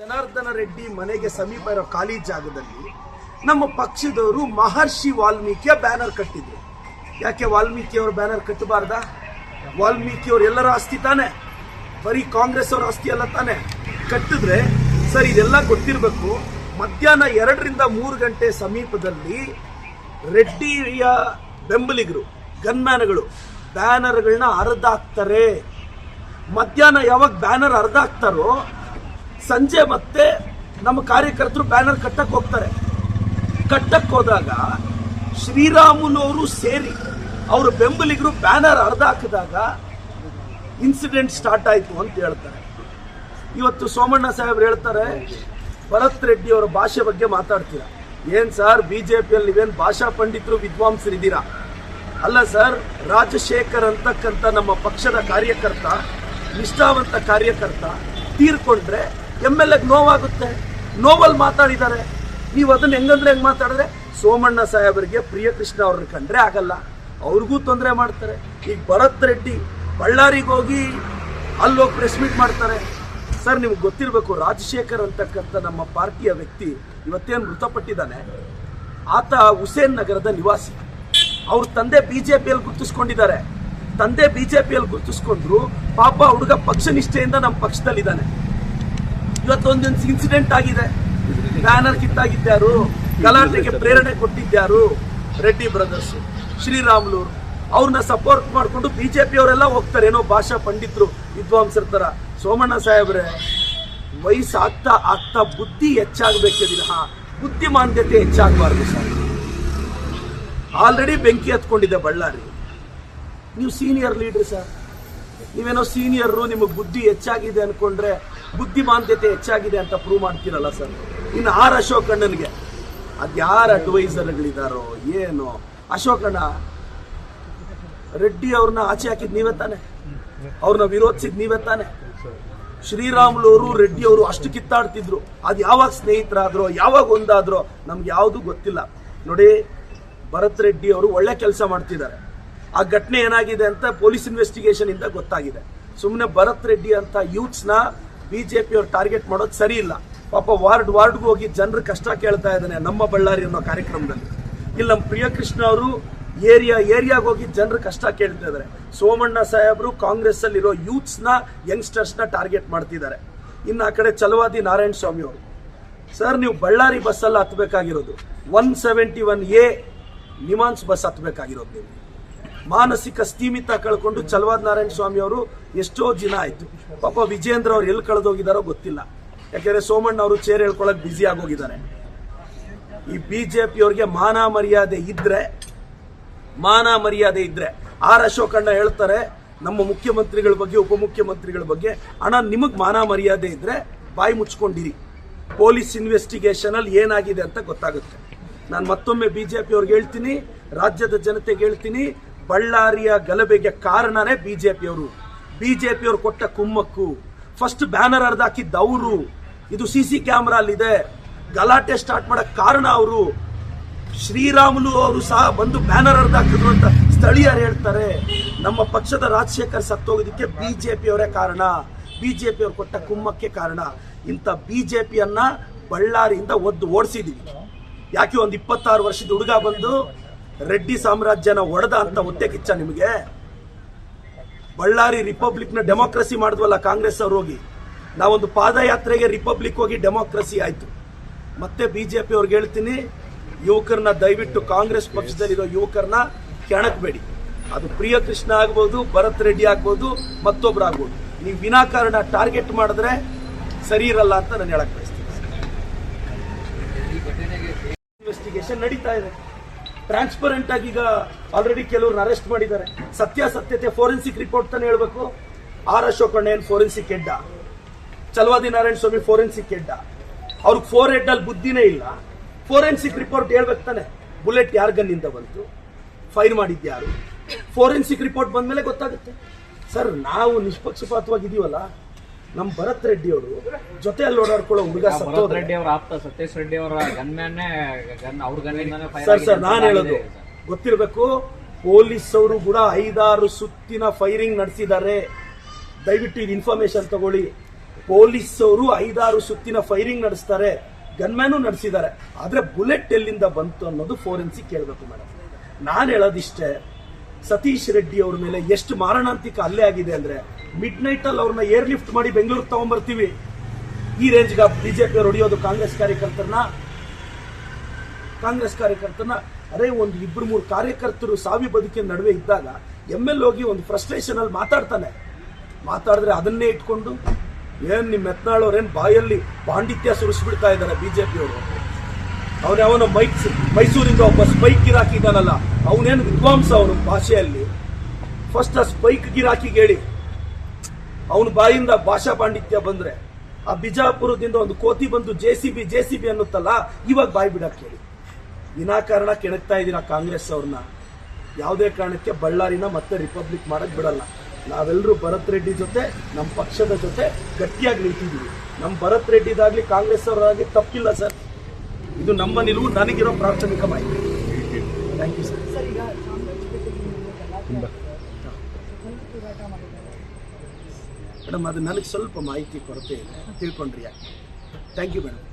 ಜನಾರ್ದನ ರೆಡ್ಡಿ ಮನೆಗೆ ಸಮೀಪ ಇರೋ ಖಾಲಿ ಜಾಗದಲ್ಲಿ ನಮ್ಮ ಪಕ್ಷದವರು ಮಹರ್ಷಿ ವಾಲ್ಮೀಕಿಯ ಬ್ಯಾನರ್ ಕಟ್ಟಿದ್ರು. ಯಾಕೆ ವಾಲ್ಮೀಕಿ ಅವ್ರ ಬ್ಯಾನರ್ ಕಟ್ಟಬಾರ್ದ? ವಾಲ್ಮೀಕಿ ಅವ್ರ ಎಲ್ಲರ ಆಸ್ತಿ ತಾನೆ? ಬರೀ ಕಾಂಗ್ರೆಸ್ ಅವರ ಆಸ್ತಿ ಅಲ್ಲ ತಾನೆ? ಕಟ್ಟಿದ್ರೆ ಸರ್ ಇದೆಲ್ಲ ಗೊತ್ತಿರಬೇಕು. ಮಧ್ಯಾಹ್ನ ಎರಡರಿಂದ ಮೂರು ಗಂಟೆ ಸಮೀಪದಲ್ಲಿ ರೆಡ್ಡಿಯ ಬೆಂಬಲಿಗರು ಗನ್ಮ್ಯಾನ್ಗಳು ಬ್ಯಾನರ್ಗಳನ್ನ ಹರಿದಾಕ್ತಾರೆ ಮಧ್ಯಾಹ್ನ ಯಾವಾಗ ಬ್ಯಾನರ್ ಅರ್ಧ ಹಾಕ್ತಾರೋ ಸಂಜೆ ಮತ್ತೆ ನಮ್ಮ ಕಾರ್ಯಕರ್ತರು ಬ್ಯಾನರ್ ಕಟ್ಟಕ್ಕೆ ಹೋಗ್ತಾರೆ. ಕಟ್ಟಕ್ಕೆ ಹೋದಾಗ ಶ್ರೀರಾಮುಲವರು ಸೇರಿ ಅವರ ಬೆಂಬಲಿಗರು ಬ್ಯಾನರ್ ಅರ್ಧ ಹಾಕಿದಾಗ ಇನ್ಸಿಡೆಂಟ್ ಸ್ಟಾರ್ಟ್ ಆಯಿತು ಅಂತ ಹೇಳ್ತಾರೆ. ಇವತ್ತು ಸೋಮಣ್ಣ ಸಾಹೇಬ್ರು ಹೇಳ್ತಾರೆ, ಭರತ್ ರೆಡ್ಡಿ ಅವರ ಭಾಷೆ ಬಗ್ಗೆ ಮಾತಾಡ್ತೀರಾ? ಏನ್ ಸರ್ ಬಿ ಜೆ ಪಿಯಲ್ಲಿ ನೀವೇನು ಭಾಷಾ ಪಂಡಿತರು ವಿದ್ವಾಂಸರಿದ್ದೀರಾ? ಅಲ್ಲ ಸರ್, ರಾಜಶೇಖರ್ ಅಂತಕ್ಕಂಥ ನಮ್ಮ ಪಕ್ಷದ ಕಾರ್ಯಕರ್ತ, ನಿಷ್ಠಾವಂತ ಕಾರ್ಯಕರ್ತ ತೀರ್ಕೊಂಡ್ರೆ ಎಂ ಎಲ್ ಎಗ್ ನೋವಾಗುತ್ತೆ. ನೋವಲ್ಲಿ ಮಾತಾಡಿದ್ದಾರೆ. ನೀವು ಅದನ್ನು ಹೆಂಗಂದ್ರೆ ಹೆಂಗೆ ಮಾತಾಡಿದ್ರೆ? ಸೋಮಣ್ಣ ಸಾಹೇಬರಿಗೆ ಪ್ರಿಯಕೃಷ್ಣ ಅವ್ರನ್ನ ಕಂಡ್ರೆ ಆಗಲ್ಲ. ಅವ್ರಿಗೂ ತೊಂದರೆ ಮಾಡ್ತಾರೆ. ಈಗ ಭರತ್ ರೆಡ್ಡಿ ಬಳ್ಳಾರಿಗೆ ಹೋಗಿ ಅಲ್ಲೋಗಿ ಪ್ರೆಸ್ ಮೀಟ್ ಮಾಡ್ತಾರೆ. ಸರ್ ನಿಮ್ಗೆ ಗೊತ್ತಿರಬೇಕು, ರಾಜಶೇಖರ್ ಅಂತಕ್ಕಂಥ ನಮ್ಮ ಪಾರ್ಟಿಯ ವ್ಯಕ್ತಿ ಇವತ್ತೇನು ಮೃತಪಟ್ಟಿದ್ದಾನೆ. ಆತ ಹುಸೇನ್ ನಗರದ ನಿವಾಸಿ. ಅವ್ರ ತಂದೆ ಬಿ ಜೆ ಪಿಯಲ್ಲಿ ಗುರುತಿಸ್ಕೊಂಡಿದ್ದಾರೆ. ತಂದೆ ಬಿ ಜೆ ಪಿಯಲ್ಲಿ ಗುರುತಿಸ್ಕೊಂಡ್ರು ಪಾಪ ಹುಡುಗ ಪಕ್ಷ ನಿಷ್ಠೆಯಿಂದ ನಮ್ಮ ಪಕ್ಷದಲ್ಲಿದ್ದಾನೆ. ಇವತ್ತೊಂದು ಇನ್ಸಿಡೆಂಟ್ ಆಗಿದೆ. ಬ್ಯಾನರ್ ಕಿತ್ತಾಗಿದ್ದಾರು ಗಲಾಟೆಗೆ ಪ್ರೇರಣೆ ಕೊಟ್ಟಿದ್ದಾರು ರೆಡ್ಡಿ ಬ್ರದರ್ಸ್ ಶ್ರೀರಾಮ್ಲೂರು ಅವ್ರನ್ನ ಸಪೋರ್ಟ್ ಮಾಡಿಕೊಂಡು ಬಿಜೆಪಿ ಅವರೆಲ್ಲ ಹೋಗ್ತಾರೆ. ಏನೋ ಭಾಷಾ ಪಂಡಿತರು, ವಿದ್ವಾಂಸರ ತರ ಸೋಮಣ್ಣ ಸಾಹೇಬ್ರೆ, ವಯಸ್ಸಾಗ್ತಾ ಆಗ್ತಾ ಬುದ್ಧಿ ಹೆಚ್ಚಾಗಬೇಕೇ ವಿನಃ ಬುದ್ಧಿಮಾಂದ್ಯತೆ ಹೆಚ್ಚಾಗಬಾರ್ದು ಸರ್. ಆಲ್ರೆಡಿ ಬೆಂಕಿ ಹತ್ಕೊಂಡಿದೆ ಬಳ್ಳಾರಿ. ನೀವು ಸೀನಿಯರ್ ಲೀಡ್ರಿ ಸರ್. ನೀವೇನೋ ಸೀನಿಯರು ನಿಮಗೆ ಬುದ್ಧಿ ಹೆಚ್ಚಾಗಿದೆ ಅನ್ಕೊಂಡ್ರೆ ಬುದ್ಧಿಮಾಂದ್ಯತೆ ಹೆಚ್ಚಾಗಿದೆ ಅಂತ ಪ್ರೂವ್ ಮಾಡ್ತೀರಲ್ಲ ಸರ್ ಇನ್ನು ಆರ್ ಅಶೋಕಣ್ಣನಿಗೆ ಯಾರು ಅಡ್ವೈಸರ್ಗಳಿದಾರೋ ಏನು. ಅಶೋಕ್ ಅಣ್ಣ, ರೆಡ್ಡಿ ಅವ್ರನ್ನ ಆಚೆ ಹಾಕಿದ್ ನೀವೇ ತಾನೆ? ಅವ್ರನ್ನ ವಿರೋಧಿಸಿದ್ ನೀವೇ ತಾನೆ? ಶ್ರೀರಾಮುಲವರು ರೆಡ್ಡಿ ಅವರು ಅಷ್ಟು ಕಿತ್ತಾಡ್ತಿದ್ರು. ಅದು ಯಾವಾಗ ಸ್ನೇಹಿತರಾದ್ರೋ, ಯಾವಾಗ ಒಂದಾದ್ರೋ, ನಮ್ಗೆ ಯಾವುದು ಗೊತ್ತಿಲ್ಲ. ನೋಡಿ, ಭರತ್ ರೆಡ್ಡಿ ಅವರು ಒಳ್ಳೆ ಕೆಲಸ ಮಾಡ್ತಿದ್ದಾರೆ. ಆ ಘಟನೆ ಏನಾಗಿದೆ ಅಂತ ಪೊಲೀಸ್ ಇನ್ವೆಸ್ಟಿಗೇಷನ್ ಇಂದ ಗೊತ್ತಾಗಿದೆ. ಸುಮ್ಮನೆ ಭರತ್ ರೆಡ್ಡಿ ಅಂತ ಯೂತ್ಸ್ ನ ಬಿಜೆಪಿ ಪಿಯವ್ರು ಟಾರ್ಗೆಟ್ ಮಾಡೋದು ಸರಿ ಇಲ್ಲ. ಪಾಪ ವಾರ್ಡ್ ವಾರ್ಡ್ಗೂ ಹೋಗಿ ಜನರ ಕಷ್ಟ ಕೇಳ್ತಾ ಇದ್ದಾನೆ ನಮ್ಮ ಬಳ್ಳಾರಿ ಅನ್ನೋ ಕಾರ್ಯಕ್ರಮದಲ್ಲಿ. ಇಲ್ಲಿ ನಮ್ಮ ಪ್ರಿಯಕೃಷ್ಣ ಅವರು ಏರಿಯಾ, ಏರಿಯಾಗೆ ಹೋಗಿ ಜನರ ಕಷ್ಟ ಕೇಳ್ತಾ ಇದ್ದಾರೆ ಸೋಮಣ್ಣ ಸಾಹೇಬರು ಕಾಂಗ್ರೆಸ್ ಅಲ್ಲಿರೋ ಯೂತ್ಸ್ನ ಯಂಗ್ಸ್ಟರ್ಸ್ನ ಟಾರ್ಗೆಟ್ ಮಾಡ್ತಿದ್ದಾರೆ. ಇನ್ನು ಆ ಕಡೆ ಚಲವಾದಿ ನಾರಾಯಣ ಸ್ವಾಮಿ ಅವರು. ಸರ್, ನೀವು Ballari bus ಹತ್ತಬೇಕಾಗಿರೋದು one seventy one A NIMHANS bus ಹತ್ತಬೇಕಾಗಿರೋದು ಮಾನಸಿಕ ಸ್ಥೀಮಿತ ಕಳ್ಕೊಂಡು ಚಲವಾದ ನಾರಾಯಣ ಸ್ವಾಮಿ ಅವರು ಎಷ್ಟೋ ದಿನ ಆಯ್ತು. ಪಾಪ ವಿಜೇಂದ್ರ ಅವ್ರು ಎಲ್ಲಿ ಕಳೆದೋಗಿದಾರೋ ಗೊತ್ತಿಲ್ಲ. ಯಾಕಂದ್ರೆ ಸೋಮಣ್ಣ ಅವರು ಚೇರ್ ಹೇಳ್ಕೊಳಕ್ ಬ್ಯುಸಿ ಆಗೋಗಿದ್ದಾರೆ. ಈ ಬಿಜೆಪಿ ಅವ್ರಿಗೆ ಮಾನ ಮರ್ಯಾದೆ ಇದ್ರೆ, ಮಾನ ಮರ್ಯಾದೆ ಇದ್ರೆ ಆರ್ ಅಶೋಕಣ್ಣ ಹೇಳ್ತಾರೆ, ನಮ್ಮ ಮುಖ್ಯಮಂತ್ರಿಗಳ ಬಗ್ಗೆ, ಉಪಮುಖ್ಯಮಂತ್ರಿಗಳ ಬಗ್ಗೆ ಹಣ ನಿಮಗ್ ಮಾನ ಮರ್ಯಾದೆ ಇದ್ರೆ ಬಾಯಿ ಮುಚ್ಕೊಂಡಿರಿ. ಪೊಲೀಸ್ ಇನ್ವೆಸ್ಟಿಗೇಷನ್ ಅಲ್ಲಿ ಏನಾಗಿದೆ ಅಂತ ಗೊತ್ತಾಗುತ್ತೆ. ನಾನು ಮತ್ತೊಮ್ಮೆ ಬಿಜೆಪಿ ಅವ್ರಿಗೆ ಹೇಳ್ತೀನಿ, ರಾಜ್ಯದ ಜನತೆಗೆ ಹೇಳ್ತೀನಿ, ಬಳ್ಳಾರಿಯ ಗಲಭೆಗೆ ಕಾರಣನೇ ಬಿಜೆಪಿ ಅವರು ಬಿಜೆಪಿ ಅವರು ಕೊಟ್ಟ ಕುಮ್ಮಕ್ಕು. ಫಸ್ಟ್ ಬ್ಯಾನರ್ ಹರಿದಾಕಿದ್ದ ಅವರು. ಇದು ಸಿ ಸಿ ಕ್ಯಾಮ್ರಾ ಅಲ್ಲಿದೆ ಗಲಾಟೆ ಸ್ಟಾರ್ಟ್ ಮಾಡಕ್ ಕಾರಣ ಅವರು. ಶ್ರೀರಾಮುಲು ಅವರು ಸಹ ಬಂದು ಬ್ಯಾನರ್ ಹರಿದಾಕಿದ್ರು ಅಂತ ಸ್ಥಳೀಯರು ಹೇಳ್ತಾರೆ. ನಮ್ಮ ಪಕ್ಷದ ರಾಜಶೇಖರ್ ಸತ್ತೋಗೋದಕ್ಕೆ ಬಿಜೆಪಿ ಅವರೇ ಕಾರಣ. ಬಿಜೆಪಿ ಅವರು ಕೊಟ್ಟ ಕುಮ್ಮಕ್ಕೆ ಕಾರಣ. ಇಂಥ ಬಿಜೆಪಿಯನ್ನ ಬಳ್ಳಾರಿಯಿಂದ ಒದ್ದು ಓಡಿಸಿದೀವಿ. ಯಾಕೆ ಒಂದು ಇಪ್ಪತ್ತಾರು ವರ್ಷದ ಹುಡುಗ ಬಂದು ರೆಡ್ಡಿ ಸಾಮ್ರಾಜ್ಯನ ಒಡೆದ ಅಂತ ಒತ್ತೆ ಕಿಚ್ಚ ನಿಮಗೆ? ಬಳ್ಳಾರಿ ರಿಪಬ್ಲಿಕ್ನ ಡೆಮೋಕ್ರಸಿ ಮಾಡಿದ್ವಲ್ಲ ಕಾಂಗ್ರೆಸ್ ಅವ್ರು ಹೋಗಿ. ನಾವೊಂದು ಪಾದಯಾತ್ರೆಗೆ ರಿಪಬ್ಲಿಕ್ ಹೋಗಿ ಡೆಮೋಕ್ರಸಿ ಆಯಿತು. ಮತ್ತೆ ಪಿ ಅವ್ರಿಗೆ ಹೇಳ್ತೀನಿ, ಯುವಕರನ್ನ ದಯವಿಟ್ಟು ಕಾಂಗ್ರೆಸ್ ಪಕ್ಷದಲ್ಲಿರೋ ಯುವಕರನ್ನ ಕೆಣಕಬೇಡಿ. ಅದು ಪ್ರಿಯ ಕೃಷ್ಣ ಆಗ್ಬೋದು, ಭರತ್ ರೆಡ್ಡಿ ಆಗ್ಬೋದು, ಮತ್ತೊಬ್ರು ಆಗ್ಬೋದು. ನೀವು ವಿನಾಕಾರಣ ಟಾರ್ಗೆಟ್ ಮಾಡಿದ್ರೆ ಸರಿ ಇರಲ್ಲ ಅಂತ ನಾನು ಹೇಳಕ್ ಬಯಸ್ತೀನಿ. ಇನ್ವೆಸ್ಟಿಗೇಷನ್ ನಡೀತಾ ಇದೆ. ಟ್ರಾನ್ಸ್ಪರೆಂಟ್ ಆಗಿ ಈಗ ಆಲ್ರೆಡಿ ಕೆಲವ್ರನ್ನ ಅರೆಸ್ಟ್ ಮಾಡಿದ್ದಾರೆ. ಸತ್ಯಾಸತ್ಯತೆ ಫೋರೆನ್ಸಿಕ್ ರಿಪೋರ್ಟ್ ತಾನೇ ಹೇಳ್ಬೇಕು. ಆರ್ ಅಶೋಕ್ ಅಣ್ಣ ಫೋರೆನ್ಸಿಕ್ ಹೆಡ್ಡ. ಚಲವಾದಿ ನಾರಾಯಣ ಸ್ವಾಮಿ ಫೋರೆನ್ಸಿಕ್ ಹೆಡ್ಡ. ಅವ್ರಿಗೆ ಫೋರ್ ಹೆಡ್ ಅಲ್ಲಿ ಬುದ್ಧಿನೇ ಇಲ್ಲ. ಫೋರೆನ್ಸಿಕ್ ರಿಪೋರ್ಟ್ ಹೇಳ್ಬೇಕು ತಾನೆ. ಬುಲೆಟ್ ಯಾರ ಗನ್ನಿಂದ ಬಂತು? ಫೈರ್ ಮಾಡಿದ್ಯಾರು ಫೋರೆನ್ಸಿಕ್ ರಿಪೋರ್ಟ್ ಬಂದ ಮೇಲೆ ಗೊತ್ತಾಗುತ್ತೆ. ಸರ್ ನಾವು ನಿಷ್ಪಕ್ಷಪಾತವಾಗಿದೀವಲ್ಲ ನಮ್ಮ ಭರತ್ ರೆಡ್ಡಿ ಅವರು ಜೊತೆಯಲ್ಲಿ ಓಡಾಡ್ಕೊಳ್ಳೋ ಹುಡುಗ ಭರತ್ ರೆಡ್ಡಿ ಅವರ ಆಪ್ತ ಸತೀಶ್ ರೆಡ್ಡಿ ಅವರ ಗನ್ಮ್ಯಾನ್ನೇ ಗನ್ ಅವ್ರ ಗನ್ನಿಂದಾನೇ ಸರ್ ಸರ್ ನಾನು ಹೇಳೋದು. ಗೊತ್ತಿರಬೇಕು ಪೊಲೀಸ್ ಅವರು ಕೂಡ ಐದಾರು ಸುತ್ತಿನ ಫೈರಿಂಗ್ ನಡೆಸಿದ್ದಾರೆ. ದಯವಿಟ್ಟು ಇದು ಇನ್ಫಾರ್ಮೇಶನ್ ತಗೊಳ್ಳಿ. ಪೊಲೀಸ್ ಅವರು ಐದಾರು ಸುತ್ತಿನ ಫೈರಿಂಗ್ ನಡೆಸ್ತಾರೆ. ಗನ್ಮ್ಯಾನು ನಡೆಸಿದ್ದಾರೆ. ಆದ್ರೆ ಬುಲೆಟ್ ಎಲ್ಲಿಂದ ಬಂತು ಅನ್ನೋದು ಫೋರೆನ್ಸಿಕ್ ಕೇಳಬೇಕು ಮೇಡಮ್ ನಾನು ಹೇಳೋದಿಷ್ಟೇ ಸತೀಶ್ ರೆಡ್ಡಿ ಅವ್ರ ಮೇಲೆ ಎಷ್ಟು ಮಾರಣಾಂತಿಕ ಹಲ್ಲೆ ಆಗಿದೆ ಅಂದ್ರೆ ಮಿಡ್ ನೈಟ್ ಅಲ್ಲಿ ಅವ್ರನ್ನ ಏರ್ ಲಿಫ್ಟ್ ಮಾಡಿ ಬೆಂಗಳೂರಿಗೆ ತಗೊಂಡ್ಬರ್ತೀವಿ ಈ ರೇಂಜ್ಗೆ ಬಿಜೆಪಿ ಹೊಡೆಯೋದು ಕಾಂಗ್ರೆಸ್ ಕಾರ್ಯಕರ್ತರನ್ನ. ಕಾಂಗ್ರೆಸ್ ಕಾರ್ಯಕರ್ತನ ಅರೆ ಒಂದು ಇಬ್ರು ಮೂರು ಕಾರ್ಯಕರ್ತರು ಸಾವಿ ಬದುಕಿನ ನಡುವೆ ಇದ್ದಾಗ ಎಂ ಎಲ್ ಹೋಗಿ ಒಂದು ಫ್ರಸ್ಟ್ರೇಷನ್ ಅಲ್ಲಿ ಮಾತಾಡ್ತಾನೆ. ಮಾತಾಡಿದ್ರೆ ಅದನ್ನೇ ಇಟ್ಕೊಂಡು, ಏನ್ ನಿಮ್ಮ ಯತ್ನಾಳವ್ರೇನ್ ಬಾಯಲ್ಲಿ ಪಾಂಡಿತ್ಯ ಸುರಿಸ್ಬಿಡ್ತಾ ಇದ್ದಾರೆ ಬಿಜೆಪಿಯವರು ಅವನ ಅವನು ಮೈಕ್ ಮೈಸೂರಿಂದ ಒಬ್ಬ ಸ್ಪೈಕ್ ಗಿರಾಕಿ ಇದ್ದಾನಲ್ಲ ಅವನೇನು ವಿದ್ವಾಂಸ ಅವನು ಭಾಷೆಯಲ್ಲಿ? ಫಸ್ಟ್ ಆ ಸ್ಪೈಕ್ ಗಿರಾಕಿಗೆ ಹೇಳಿ. ಅವನ ಬಾಯಿಂದ ಭಾಷಾ ಪಾಂಡಿತ್ಯ ಬಂದ್ರೆ ಆ ಬಿಜಾಪುರದಿಂದ ಒಂದು ಕೋತಿ ಬಂದು J C B J C B ಅನ್ನುತ್ತಲ್ಲ ಇವಾಗ ಬಾಯಿ ಬಿಡಕ್ಕೆ ಹೇಳಿ ವಿನಾಕಾರಣ ಕೆಣಕ್ತಾ ಇದ್ದೀರಾ ಕಾಂಗ್ರೆಸ್ ಅವ್ರನ್ನ? ಯಾವುದೇ ಕಾರಣಕ್ಕೆ ಬಳ್ಳಾರಿನ ಮತ್ತೆ ರಿಪಬ್ಲಿಕ್ ಮಾಡಕ್ ಬಿಡಲ್ಲ. ನಾವೆಲ್ಲರೂ ಭರತ್ ರೆಡ್ಡಿ ಜೊತೆ ನಮ್ಮ ಪಕ್ಷದ ಜೊತೆ ಗಟ್ಟಿಯಾಗಿ ನಿಂತಿದ್ದೀವಿ. ನಮ್ಮ ಭರತ್ ರೆಡ್ಡಿದಾಗ್ಲಿ ಕಾಂಗ್ರೆಸ್ ಅವರಾಗಲಿ ತಪ್ಪಿಲ್ಲ ಸರ್. ಇದು ನಮ್ಮ ನಿಲುವು ನನಗಿರೋ ಪ್ರಾಥಮಿಕ ಮಾಹಿತಿ. ಥ್ಯಾಂಕ್ ಯು ಸರ್ ಸರ್ ಈಗ ಕಾಂಗ್ರೆಸ್ ಜೊತೆಗೆ ನೀವು ಗಲಾಟೆ ಆಗ್ತಿದೆ. ಒಂದು ಹೋರಾಟ ಮಾಡಿದ್ದಾರೆ ಮೇಡಮ್ ಅದು ನನಗೆ ಸ್ವಲ್ಪ ಮಾಹಿತಿ ಕೊರತೆ ಇದೆ ತಿಳ್ಕೊಂಡ್ರಿ ಯಾಕೆ ಥ್ಯಾಂಕ್ ಯು ಮೇಡಮ್